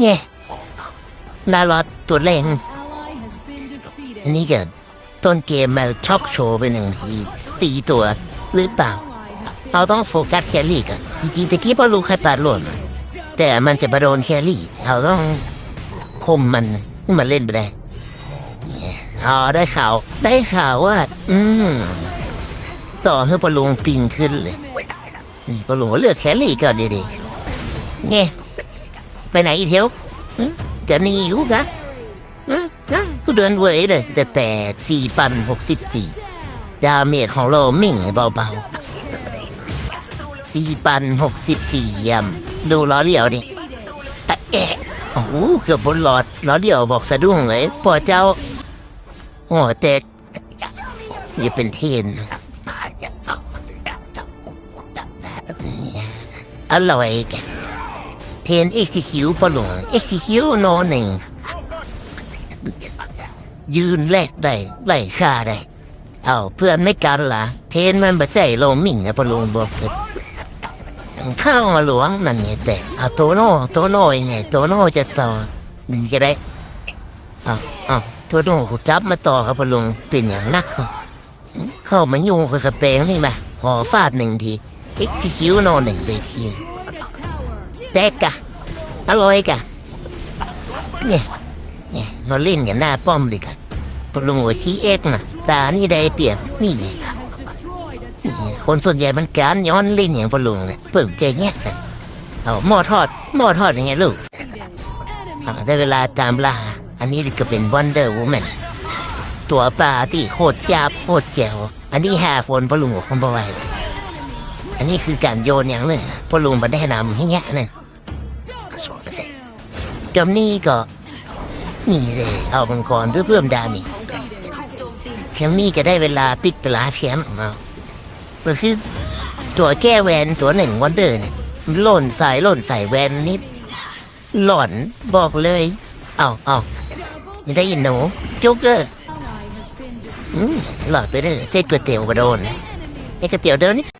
เนี่ยลาลอดตัวแรง Ally has been defeated. อันนี้ก็ต้นเกมมาช็อกโชว์ไปหนึ่งทีสี่ตัว หรือเปล่า เราต้องโฟกัสแครี่กันจริงๆตะกี้พอรู้ใครปาดหล่นแต่มันจะมาโดนแครี่ เราต้องคมมันมันเล่นไปได้เนี่ยอ๋อได้ข่าว ได้ข่าวว่า อืมต่อให้ปลุงปิงขึ้นเลยนี่ปลุงเลือกแครี่ก่อนดีๆเนี่ย ไปไหนอีกเทียวจะหนีอยู่กะกูเดินเว้ยเลยแต่แต่สี่พันหกสิบสี่ดาเมจของเราหมิ่งเบาๆสี่พันหกสิบสี่ยำดูล้อเลี้ยวดิตะแอะโอ้โหเกือบบนหลอดล้อเลี้ยวบอกสะดุ้งเลยพ่อเจ้าโอ้เตกอย่าเป็นเทนอร่อยแก เทนเอ็กซิคิวปะหลงเอ็กซิคิวโนหนึ่งยืนแลกได้ไล่ฆ่าได้ เอาเพื่อนไม่กันล่ะเทนมันบาใจโลมิ่งนะปะลุงบอกเข้ามาหลวงนั่นไงแต่เอาโตโน่โตโน่ยังไงโตโน่จะต่อดีก็ได้เอาเอาโตโน่กูจับมาต่อครับพะลุงเป็นอย่างนักเขาเข้ามายุ่งกับกระเปงนี่มาขอฟาดหนึ่งทีเอ็กซ์คิวโนหนึ่งไปที แตกกะอร่อยกะเนี่ยเนี่ยเราเล่นกันหน้าป้อมดีกันพลุงหัวชีเอ็กนะตานี่ได้เปรียบนี่ไงคนส่วนใหญ่มันการย้อนเล่นอย่างพลุงเลยเพิ่มใจเงี้ยเอาหม้อทอดหม้อทอดยังไงลูก Defeated. อ่า Enemy ได้เวลาตามล่าอันนี้ก็เป็นวันเดอร์วูแมนตัวปลาที่โคตรจับโคตรแจ๋วอันนี้ห้าคนพลุงบอกคนบ่ไหวอันนี้คือการโยนอย่างนึงพอลุงมาได้นำให้เงี้ยนั่น จำนี้ก็นี่เลยเอามังกรเพื่อเพิ่มดามีแชมป์นี่ก็ได้เวลาปิดปลาแชมป์ของเราก็คือตัวแก้แวนตัวหนึ่งวันเดอร์เนี่ยหล่นใส่หล่นใส่แวนนิด หล่อนบอกเลยเอาเอาไม่ได้ยินหนูโจ๊กเกอร์หลอดไปได้เส้นก๋วยเตี๋ยวก็โดนนะไอ้ก๋วยเตี๋ยวเดินนี่